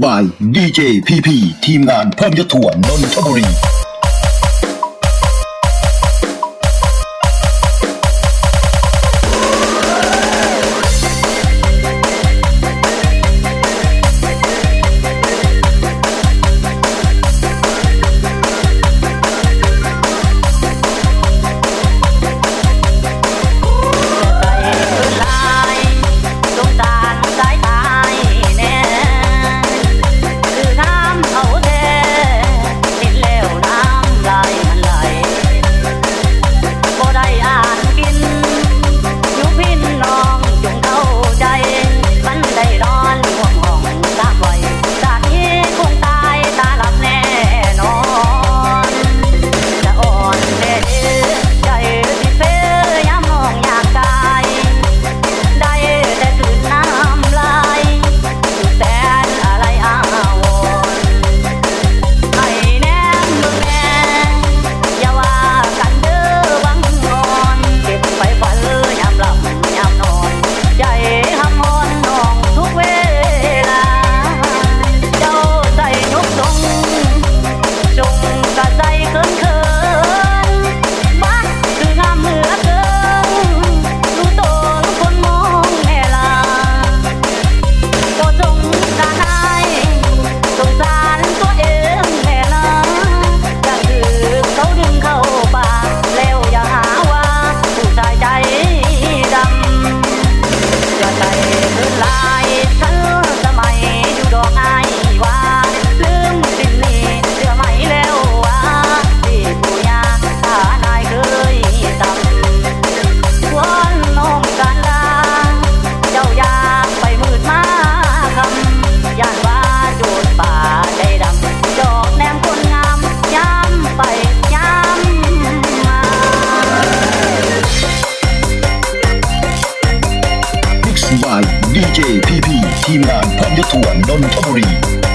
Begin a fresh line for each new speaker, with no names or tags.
by DJ PP ทีมงานเพิ่มยศถ่วนน
นทบุรี
by DJ PP ทีมงานพร้มยศถวนนนทบุรี